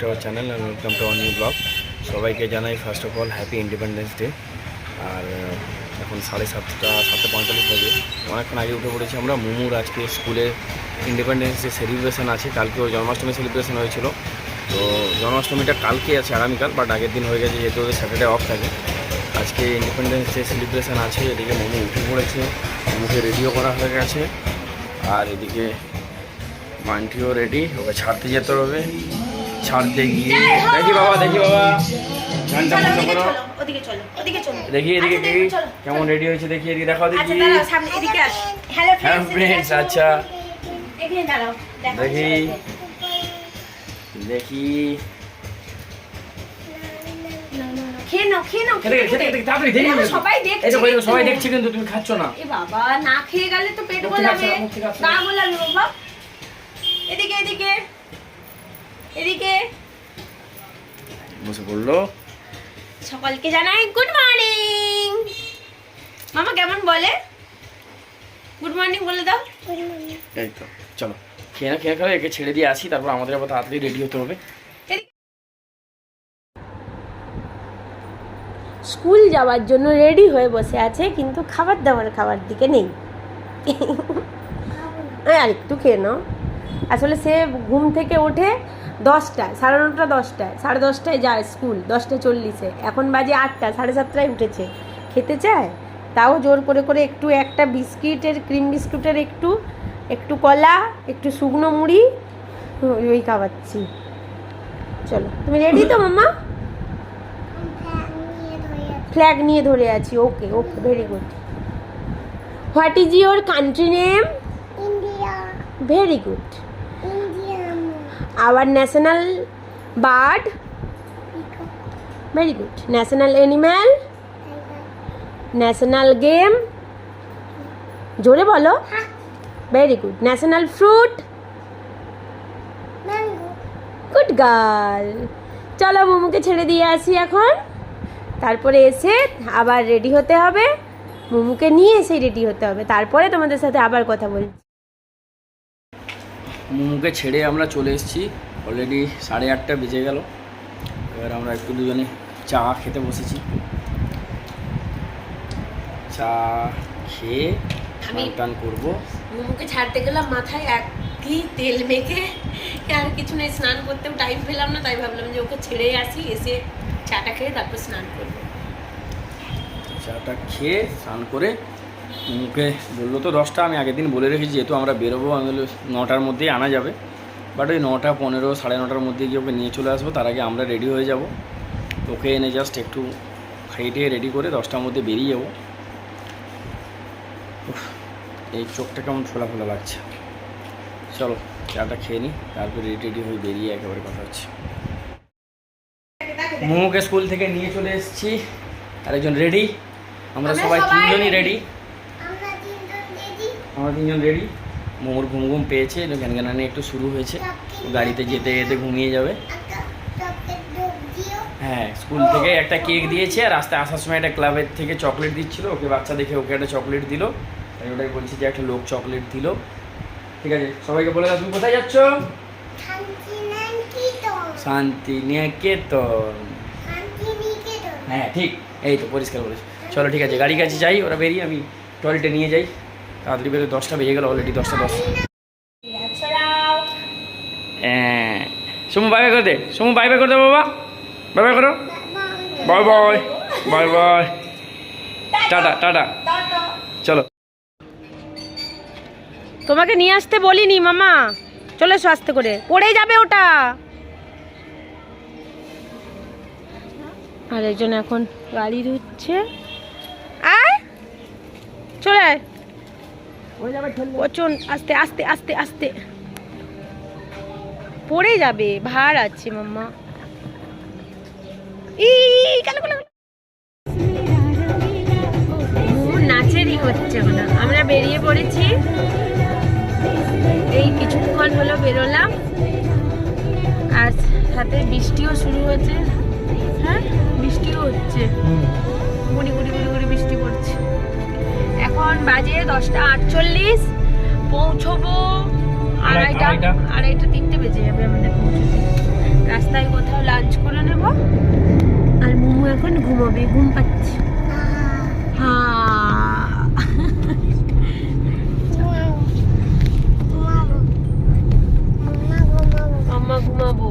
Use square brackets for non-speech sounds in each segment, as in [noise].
To our channel and welcome to our new blog সবাইকে জানাই first of all happy independence day আর এখন সাড়ে সাতটা সাতটা পঁয়তাল্লিশ বাজে। অনেকক্ষণ আগে উঠে পড়েছি আমরা। মুমুর আজকে স্কুলে ইন্ডিপেন্ডেন্স ডে সেলিব্রেশন আছে। কালকে ওর জন্মাষ্টমী সেলিব্রেশন হয়েছিল। তো জন্মাষ্টমীটা কালকে আছে, আগামীকাল বাট আগের দিন হয়ে গেছে, যেহেতু ওদের স্যাটারডে অফ থাকে। আজকে ইন্ডিপেন্ডেন্স ডে সেলিব্রেশন আছে। এদিকে মোমো উঠে পড়েছে। মোমোকে রেডিও করা হয়ে গেছে। আর এদিকে মান্টিও রেডি ওকে ছাড়তে যেতে হবে। ছাড়তে গিয়ে। দেখি বাবা দেখি বাবা। গানটা বন্ধ করো ওদিকে চলো, ওদিকে চলো। দেখি এদিকে দেখি কেমন রেডি হয়েছে দেখি এদিকে দেখাও আচ্ছা, দেখি। সামনে, এদিকে আস। হ্যাঁ এদিকে ফ্রেন্ডস আচ্ছা। এখানে দাঁড়াও, দেখি। দেখি। সবাই দেখছে কিন্তু। তুমি খাচ্ছ না। বাবা, না খেয়ে গেলে তো পেট। না, বাবা। এদিকে, এদিকে, এদিকে। বসে পড়ল। সকলকে জানাই গুড মর্নিং মামা কেমন বলে? গুড মর্নিং বলে দাও। এই তো চলো। খেয়ে না খেয়ে একে ছেড়ে দিয়ে আসি তারপর আমাদের আবার তাড়াতাড়ি রেডি হতে হবে। স্কুল যাওয়ার জন্য রেডি হয়ে বসে আছে কিন্তু খাবার দাবার খাবার দিকে নেই। আর একটু খেয়ে নাও। আসলে সে ঘুম থেকে ওঠে দশটায় সাড়ে নটা দশটায় সাড়ে দশটায় যায় স্কুল দশটা চল্লিশে। এখন বাজে আটটা সাড়ে সাতটায় উঠেছে। খেতে চায়? তাও জোর করে করে একটু একটা বিস্কিটের ক্রিম বিস্কুটের একটু একটু কলা একটু শুকনো মুড়ি ওই খাওয়াচ্ছি। চলো তুমি রেডি তো মাম্মা? ফ্ল্যাগ নিয়ে ধরে আছি okay okay very good what is your country name India very good our national bird very good national animal national game জোরে বলো। Very good national fruit good girl চলো মোমোকে ছেড়ে দিয়ে আসি এখন। তারপরে এসে আবার রেডি হতে হবে। মোমোকে নিয়ে এসে রেডি হতে হবে। তারপরে তোমাদের সাথে আবার কথা বলছি। মুখে ছেড়ে আমরা চলে এসেছি। অলরেডি সাড়ে আটটা বেজে গেল। এবার আমরা একটু দুজনে চা খেতে বসেছি। চা খেয়ে টান করব। মোমোকে ছাড়তে গেলাম মাথায় এক কি তেল মেখে। আর কিছু নেই স্নান করতেও টাইম পেলাম না তাই ভাবলাম যে ওকে ছেড়ে আসি এসে চাটা খেয়ে তারপর স্নান করব। চাটা খেয়ে স্নান করে মুখে বলল তো দশটা আমি আগের দিন বলে রেখেছি যেহেতু আমরা বেরোবো আমি বলল নটার মধ্যেই আনা যাবে। বাট ওই নটা পনেরো সাড়ে নটার মধ্যে গিয়ে ওকে নিয়ে চলে আসব তার আগে আমরা রেডি হয়ে যাব। ওকে এনে জাস্ট একটু খাইয়ে টেয়ে রেডি করে দশটার মধ্যে বেরিয়ে যাব। উফ, এই চোখটা কেমন ফোলা ফোলা লাগছে। চলো চাটা খেয়ে নিই তারপর রেডি রেডি হয়ে বেরিয়ে একেবারে কথা হচ্ছে। মোমোকে স্কুল থেকে নিয়ে চলে এসেছি। আরেকজন রেডি আমরা সবাই তিনজনই রেডি আমরা তিনজন রেডি মোমোর ঘুম ঘুম পেয়েছে ঘ্যানঘ্যানানি একটু শুরু হয়েছে। গাড়িতে যেতে যেতে ঘুমিয়ে যাবে। হ্যাঁ স্কুল থেকে একটা কেক দিয়েছে আর রাস্তায় আসার সময় একটা ক্লাবের থেকে চকলেট দিচ্ছিল। ওকে বাচ্চা দেখে ওকে একটা চকলেট দিল। আমি ওটাই বলছি যে একটা লোক চকলেট দিল। ঠিক আছে, সবাইকে বলে তুমি কোথায় যাচ্ছ? শান্তি হ্যাঁ ঠিক, এই তো পরিষ্কার বলেছি। চলো ঠিক আছে, গাড়ি কাছে যাই, ওরা বেরিয়ে আমি টয়লেটে নিয়ে যাই। তাড়াতাড়ি বেরোয় দশটা বেজে গেল অলরেডি দশটা দশ। সুমু বাই বাই করে দে। সুমু বাই বাই করে বাবা। বাই বাই করো। Bye bye bye bye tata tata. চলো। তোমাকে নিয়ে আসতে বলিনি, মামা। চলে এসো আসতে করে। পড়ে যাবে ওটা। আর একজন এখন গাড়ি ধুচ্ছে। আয়। চলে আয়। প্রচুর আস্তে আস্তে আস্তে আস্তে। পড়ে যাবে ভার আছে মাম্মা। নাচেরই হচ্ছে ওটা আমরা বেরিয়ে পড়েছি। এই কিছুক্ষণ হলো বেরোলাম। আর সাথে বৃষ্টিও শুরু হয়েছে। হ্যাঁ বৃষ্টিও হচ্ছে। গুড়ি গুড়ি বাজে দশটা আটচল্লিশ। পৌঁছবো আড়াইটা আড়াইটা। তিনটে বেজে যাবে আমাদের পৌঁছতে। রাস্তায় কোথাও লাঞ্চ করে নেব। আর মোমো এখন ঘুমাবে ঘুম পাচ্ছে। ঘুমাবো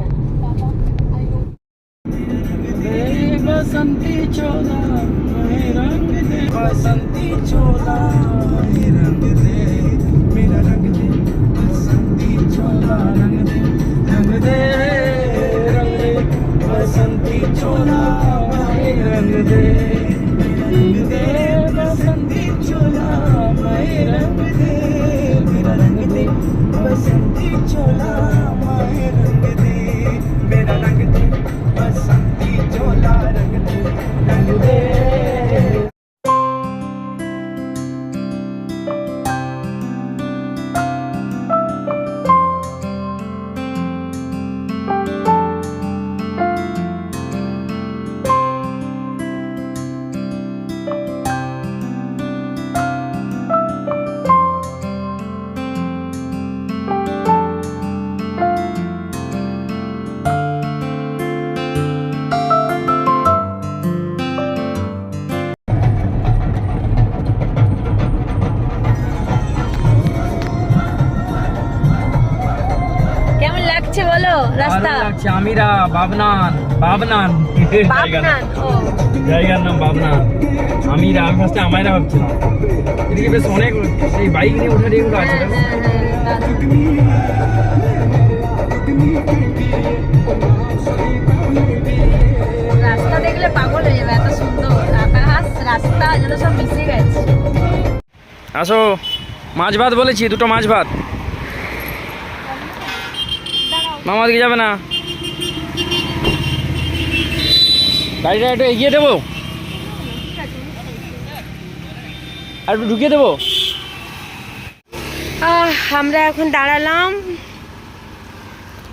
বসন্তী চোলা রঙ দে বসন্তী চোলা লাগছে আমিরা বাবনান। বাবনান। বাবনান জায়গার নাম বাবনান। আমিরা আমি ফার্স্টে আমাইরা ভাবছিলাম। এদিকে বেশ অনেক সেই বাইক নিয়ে ওঠার এগুলো আছে দেখো। রাস্তা দেখলে পাগল হয়ে যাবে এত সুন্দর। রাস্তা যেন সব মিশে গেছে। আসো। মাছ ভাত বলেছি দুটো মাছ ভাত। মামা দিকে যাবে না? গাড়িটা একটু এগিয়ে দেবো? আর একটু ঢুকিয়ে দেবো? আমরা এখন দাঁড়ালাম।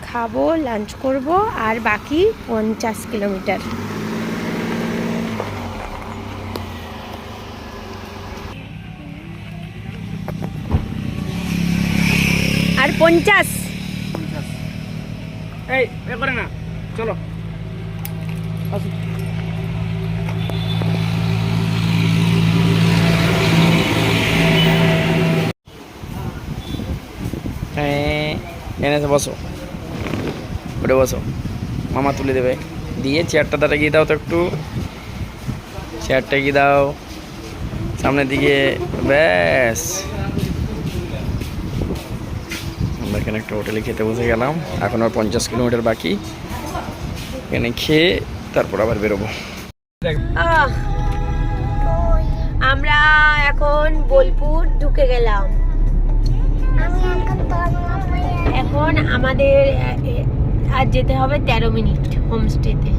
খাব লাঞ্চ করব আর বাকি পঞ্চাশ কিলোমিটার। আর পঞ্চাশ। এই করে না চলো। আসো হ্যাঁ এনেছে, বসো। উঠে বসো। মামা তুলে দেবে। দিয়ে চেয়ারটা তারা গিয়ে দাও তো একটু। চেয়ারটা গিয়ে দাও। সামনের দিকে। ব্যাস। আমরা এখানে একটা হোটেলে খেতে বসে গেলাম। এখন আর পঞ্চাশ কিলোমিটার বাকি। এখানে খেয়ে তারপর আবার বেরোবো। আমরা এখন বোলপুর ঢুকে গেলাম। এখন আমাদের আর যেতে হবে তেরো মিনিট হোমস্টেতে।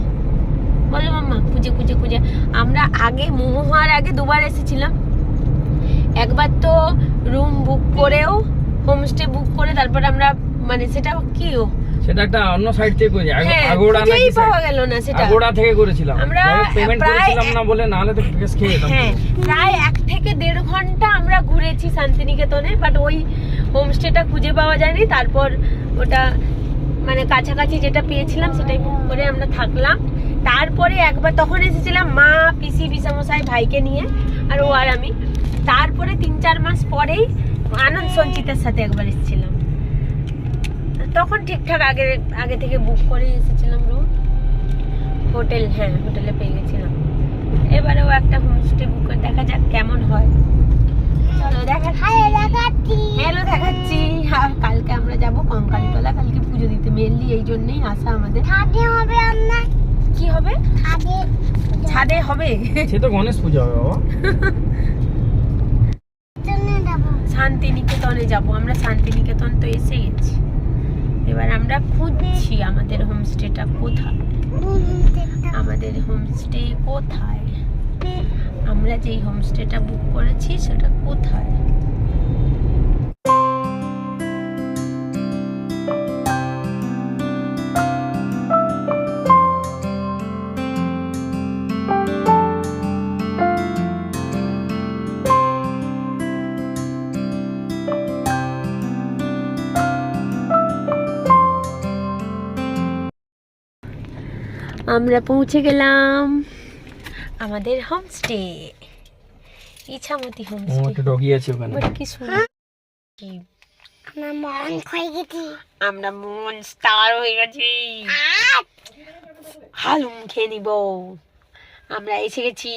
বলো মাম্মা খুঁজে খুঁজে খুঁজে আমরা আগে মোমো হওয়ার আগে দুবার এসেছিলাম। একবার তো রুম বুক করেও হোমস্টে বুক করে তারপর আমরা মানে সেটা কি ও? সেটা একটা অন্য সাইড থেকে হ্যাঁ আগোড়া খুঁজেই পাওয়া গেল না সেটা। আগোড়া থেকে করেছিলাম। আমরা পেমেন্ট প্রায়- করেছিলাম না বলে নাহলে তো কেস খেয়ে যেতাম। হ্যাঁ প্রায় এক থেকে দেড় ঘণ্টা আমরা ঘুরেছি শান্তিনিকেতনে বাট ওই হোমস্টেটা খুঁজে পাওয়া যায়নি। তারপর ওটা মানে কাছাকাছি যেটা পেয়েছিলাম সেটাই বুক করে আমরা থাকলাম। তারপরে একবার তখন এসেছিলাম মা পিসি পিসামশাই ভাইকে নিয়ে আর ও আর আমি। তারপরে তিন চার মাস পরেই আনন্দ সঞ্চিতার সাথে একবার এসেছিলাম। তখন ঠিকঠাক আগে আগে থেকে বুক করে এসেছিলাম রুম হোটেল হ্যাঁ হোটেলে পেয়ে গেছিলাম। এবারেও একটা হোমস্টে বুক করে দেখা যাক কেমন হয়। চলো দেখা হ্যালো দেখাচ্ছি। আর কালকে আমরা যাব কঙ্কালীতলা। কালকে পুজো দিতে মেনলি এই জন্যই আসা আমাদের। ছাদে হবে আপনার কি হবে? ছাদে ছাদে হবে? সে তো গণেশ পুজো হবে বাবা। শান্তিনিকেতনে যাব। আমরা শান্তিনিকেতন তো এসে গেছি। এবার আমরা খুঁজছি আমাদের হোমস্টেটা কোথায়? আমাদের হোমস্টে কোথায়? আমরা যেই হোমস্টেটা বুক করেছি সেটা কোথায়? আমরা পৌঁছে গেলাম। আমাদের হোমস্টে ইছামতি হোমস্টে ডগি আছে ওখানে। কি সুন্দর। কি? আমার মন ক্ষয়ে গেছি। আমরা মন স্টার হয়ে গেছি। হালুম খেয়ে নিব। আমরা এসে গেছি।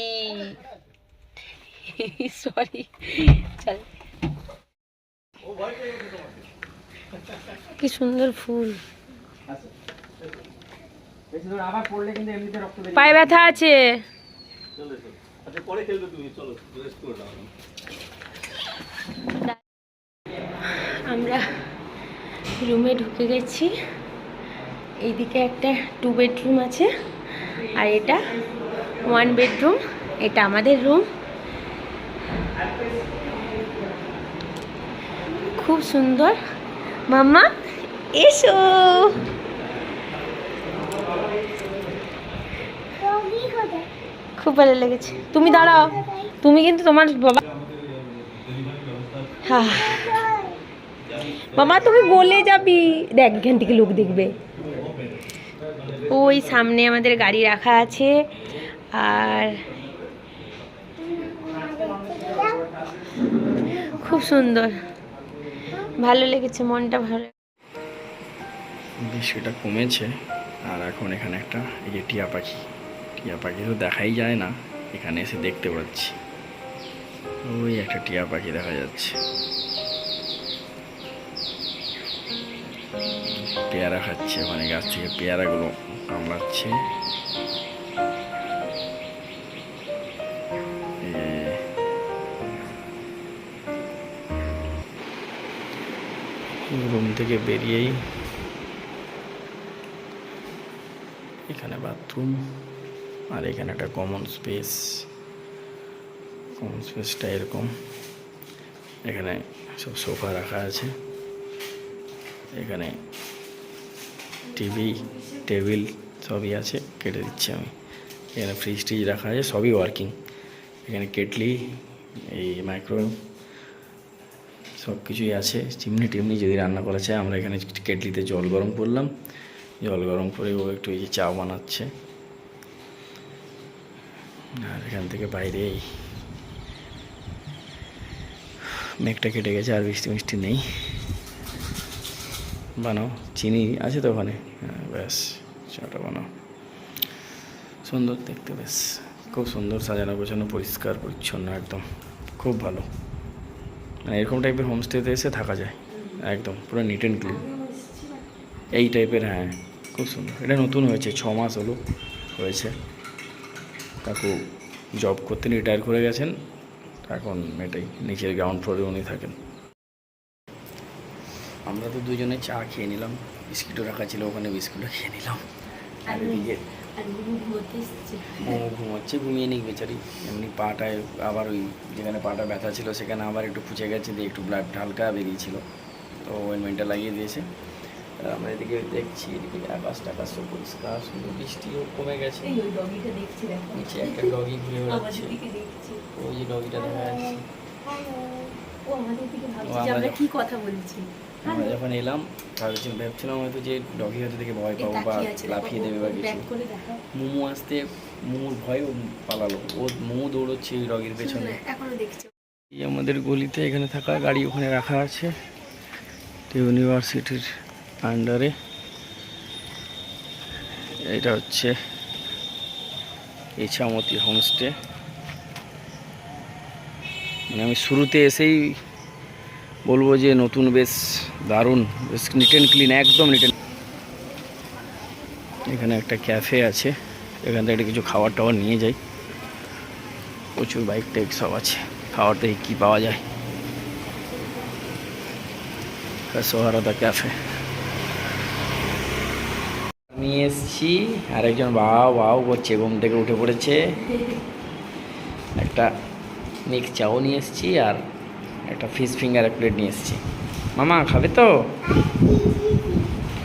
সরি চল। কি সুন্দর ফুল। আবার পড়লে কিন্তু এমনিতে রক্ত পায়ে ব্যথা আছে। আমরা রুমে ঢুকে গেছি। এইদিকে একটা টু বেডরুম আছে আর এটা ওয়ান বেডরুম এটা আমাদের রুম খুব সুন্দর। মাম্মা এসো রোগী কোথায় খুব ভালো লেগেছে। তুমি দাঁড়াও। তুমি কিন্তু তোমার বাবা মামা তুমি বলে যাবি। দেখ, এখান থেকে লোক দেখবে। ওই সামনে আমাদের গাড়ি রাখা আছে। আর খুব সুন্দর। ভালো লেগেছে, মনটা ভালো বৃষ্টিটা কমেছে। আর এখন এখানে একটা এই যে টিয়া পাখি। টিয়া পাখি তো দেখাই যায় না। এখানে এসে দেখতে পাচ্ছি। ওই একটা টিয়া পাখি দেখা যাচ্ছে। পেয়ারা খাচ্ছে মানে গাছ থেকে পেয়ারাগুলো কামড়াচ্ছে। রুম থেকে বেরিয়েই এখানে বাথরুম। আর এখানে একটা কমন স্পেস কমন স্পেসটা এরকম। এখানে সব সোফা রাখা আছে। এখানে টিভি টেবিল সবই আছে, কেটে দিচ্ছি আমি। এখানে ফ্রিজ টিজ রাখা আছে, সবই ওয়ার্কিং এখানে কেটলি, এই মাইক্রোওয়েভ সব কিছুই আছে। চিমনি টিমনি যদি রান্না করা চায়, আমরা এখানে কেটলিতে জল গরম করলাম। জল গরম করে ও একটু এই যে চা বানাচ্ছে। আর এখান থেকে বাইরে মেঘটা কেটে গেছে, আর বৃষ্টি মিষ্টি নেই। বানাও, চিনি আছে তো ওখানে? হ্যাঁ ব্যাস, চাটা বানাও। সুন্দর দেখতে বেশ খুব সুন্দর সাজানো গোছানো, পরিষ্কার, পরিচ্ছন্ন, একদম। খুব ভালো। মানে এরকম টাইপের হোমস্টেতে এসে থাকা যায়। একদম, পুরো নিট অ্যান্ড ক্লিন এই টাইপের হ্যাঁ খুব সুন্দর। এটা নতুন হয়েছে, ছ মাস হলো হয়েছে। কাকু জব করতে রিটায়ার করে গেছেন এখন এটাই নিচের গ্রাউন্ড ফ্লোরে উনি থাকেন। আমরা তো দুজনে চা খেয়ে নিলাম বিস্কিটও রাখা ছিল ওখানে বিস্কুটও খেয়ে নিলাম। আর এদিকে ও ঘুমাচ্ছে ঘুমিয়ে নিক বেচারি। এমনি পাটায় আবার ওই যেখানে পাটা ব্যথা ছিল সেখানে আবার একটু ফুচে গেছে দিয়ে একটু ব্লাড হালকা বেরিয়েছিল। তো অয়েনমেন্টটা লাগিয়ে দিয়েছে। আমরা এদিকে দেখছি এদিকে আকাশ টাকাশ সব পরিষ্কার সুন্দর বৃষ্টিও কমে গেছে। নিচে একটা ডগি ঘুরে [laughs] বেড়াচ্ছে। ওই যে ডগিটা দেখা যাচ্ছে। আমরা যখন এলাম ভাবছিলাম ভাবছিলাম হয়তো যে ডগি হয়তো দেখে ভয় পাবো বা লাফিয়ে দেবে বা কিছু। মোমো আসতে মোমোর ভয়ে পালালো। ও মোমো দৌড়চ্ছে ওই ডগির পেছনে। আমাদের গলিতে এখানে থাকা গাড়ি ওখানে রাখা আছে। ইউনিভার্সিটির আন্ডারে এটা হচ্ছে ইছামতি হোমস্টে। মানে আমি শুরুতে এসেই বলব যে নতুন বেশ দারুণ, বেশ নিট অ্যান্ড ক্লিন একদম নিট এখানে একটা ক্যাফে আছে, এখান থেকে কিছু খাবার টাবার নিয়ে যাই। প্রচুর বাইক টাইক সব আছে, খাবার থেকে কী পাওয়া যায়। সোহারাদা ক্যাফে নিয়ে এসছি আরেকজন বাও বাও করছে, ঘুম থেকে উঠে পড়েছে। একটা মিক্স চাও নিয়ে এসছি আর একটা ফিশ ফিঙ্গার এক প্লেট নিয়ে এসছি। মামা, খাবে তো?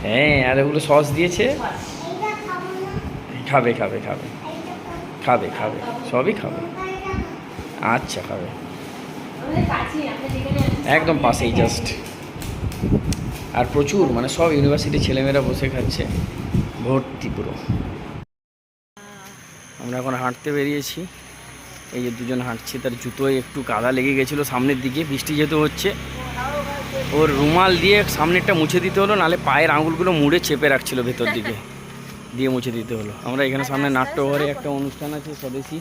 হ্যাঁ আর ওগুলো সস দিয়েছে? খাব, খাবে খাবে। খাবে খাবে, সবই খাবে। আচ্ছা খাবে। একদম পাশেই জাস্ট আর প্রচুর মানে সব ইউনিভার্সিটি ছেলেমেয়েরা বসে খাচ্ছে। ভর্তি পুরো আমরা এখন হাঁটতে বেরিয়েছি। এই যে দুজন হাঁটছে তার জুতোয় একটু কাদা লেগে গেছিল সামনের দিকে বৃষ্টি যেহেতু হচ্ছে। ওর রুমাল দিয়ে সামনেরটা মুছে দিতে হলো নালে পায়ের আঙুলগুলো মুড়ে চেপে রাখছিল ভেতর দিকে। দিয়ে মুছে দিতে হলো। আমরা এখানে সামনে নাট্যঘরে একটা অনুষ্ঠান আছে স্বদেশী।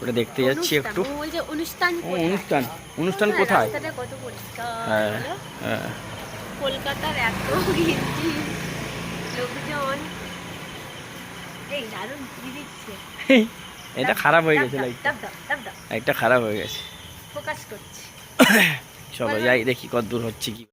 ওটা দেখতে যাচ্ছি একটু। অনুষ্ঠান ও, অনুষ্ঠান। অনুষ্ঠান কোথায়? হ্যাঁ হ্যাঁ। কলকাতার এত লোকজন এই দারুণ ঘুরি দিচ্ছে এটা খারাপ হয়ে গেছে লাইটটা খারাপ হয়ে গেছে। ফোকাস করছি। [coughs] চলো যাই দেখি কত দূর হচ্ছে কি।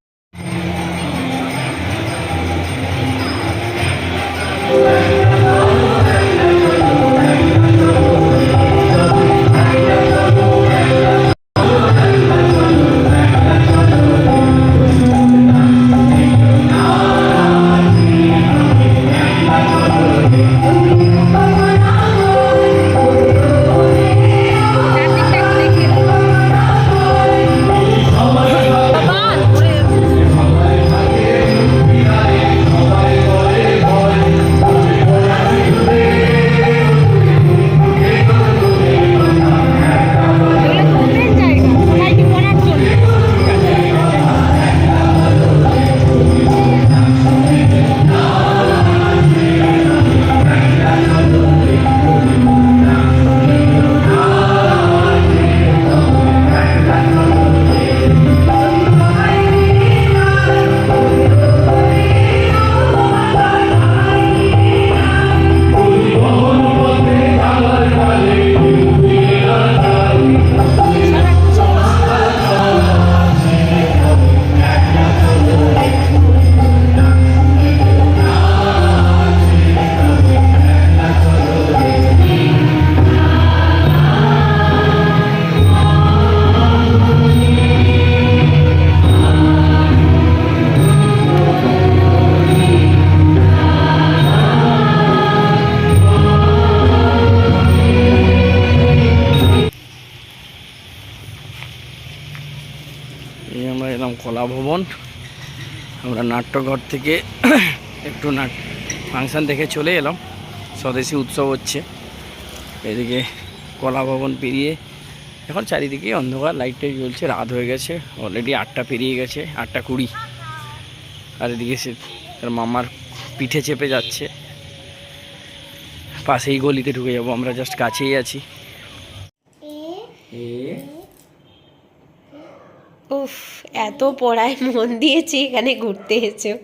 নাট্যঘর থেকে একটু নাট, ফাংশান দেখে চলে এলাম। স্বদেশী উৎসব হচ্ছে। এদিকে কলা ভবন পেরিয়ে এখন চারিদিকে অন্ধকার লাইটটাই জ্বলছে, রাত হয়ে গেছে। অলরেডি আটটা পেরিয়ে গেছে, আটটা কুড়ি। আর এদিকে সে তার মামার পিঠে চেপে যাচ্ছে। পাশেই গলিতে ঢুকে যাব, আমরা জাস্ট কাছেই আছি এ এ উফ এত পড়ায় মন দিয়েছি এখানে ঘুরতে এসেও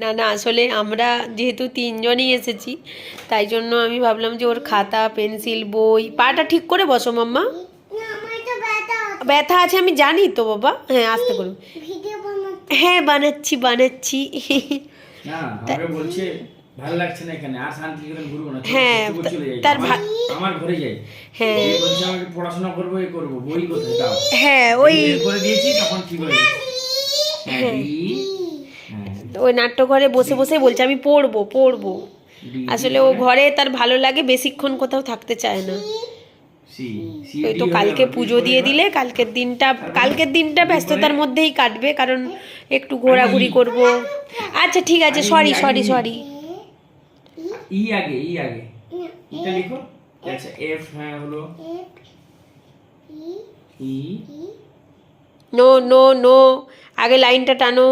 না না আসলে আমরা যেহেতু তিনজনই এসেছি তাই জন্য আমি ভাবলাম যে ওর খাতা পেন্সিল বই পাটা ঠিক করে বসো মাম্মা। না আমার তো ব্যথা আছে। আমি জানি তো বাবা। হ্যাঁ আসতে করুন হ্যাঁ বানাচ্ছি বানাচ্ছি। না বলছে ভালো লাগছে না এখানে? আর শান্তি করে ঘুরবো না হ্যাঁ, তার আমার- ঘরে যাই। হ্যাঁ। বলছে আমাকে পড়াশোনা করব এ করব বই কোথায়? দাও। হ্যাঁ ওই করে দিয়েছি তখন ঠিক হয়ে গেছে হ্যাঁ, হ্যাঁ, ওই নাট্যঘরে বসে বসে বলছে আমি পড়ব পড়ব। আসলে ও ঘরে তার ভালো লাগে বেশিক্ষণ কোথাও থাকতে চায় না। ওই তো কালকে পুজো দিয়ে দিলে কালকের দিনটা কালকের দিনটা ব্যস্ততার মধ্যেই কাটবে কারণ একটু ঘোরাঘুরি করব। আচ্ছা ঠিক আছে সরি সরি সরি ই আগে ই আগে। এটা লিখো। আচ্ছা এফ হ্যাঁ হলো। E no no no. আগে লাইনটা টানো।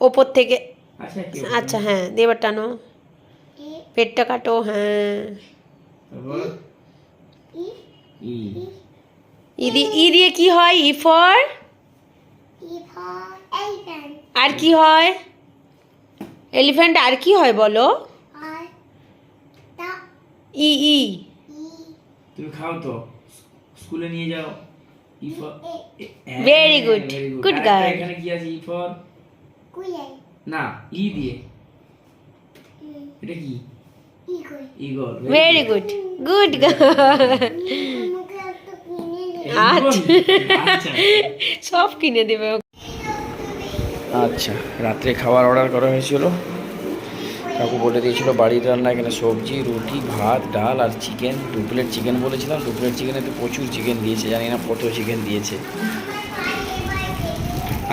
ওপর থেকে আচ্ছা আচ্ছা হ্যাঁ দিয়ে এবার টানো। পেটটা কাটো হ্যাঁ। ই দিয়ে কি হয়? E for? আর কি হয়? এলিফ্যান্ট আর কি হয় বলো? ই ই। তুমি খাও তো। স্কুলে নিয়ে যাও। E for Very good. Good. Girl. এখানে কি আছে? E for? কুইয়াই। না ই দিয়ে। এটা কি? ইগল ভেরি গুড গুড আচ্ছা। সব কিনে দেবে। ও। আচ্ছা রাত্রে খাবার অর্ডার করা হয়েছিল। কাকু বলে দিয়েছিল, বাড়ির রান্না এখানে সবজি, রুটি, ভাত, ডাল আর চিকেন, দু প্লেট চিকেন বলেছিলাম, দু প্লেট চিকেনে তো প্রচুর চিকেন দিয়েছে, জানি না কত চিকেন দিয়েছে।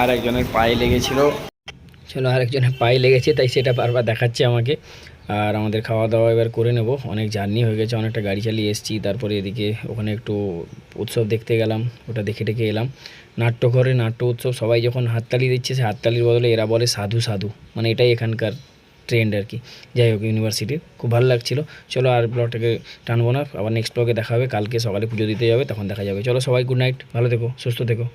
আর একজনের পায়ে লেগেছিল। চলো আরেকজনের পায়ে লেগেছে, তাই সেটা বারবার দেখাচ্ছে আমাকে। আর আমাদের খাওয়া দাওয়া এবার করে নেব, অনেক জার্নি হয়ে গেছে, অনেকটা গাড়ি চালিয়ে এসেছি, তারপরে এদিকে ওখানে একটু উৎসব দেখতে গেলাম, ওটা দেখে টেকে এলাম। নাট্যঘরে নাট্য উৎসব, সবাই যখন হাততালি দিচ্ছে, সে হাততালির বদলে এরা বলে সাধু সাধু মানে এটাই এখানকার ট্রেন্ড আর কি। যাই হোক ইউনিভার্সিটির খুব ভালো লাগছিল। চলো আর ব্লগটাকে টানবো না। আবার নেক্সট ব্লগে দেখা হবে। কালকে সকালে পুজো দিতে যাবে তখন দেখা যাবে। চলো সবাই গুড নাইট ভালো থেকো, সুস্থ থেকো।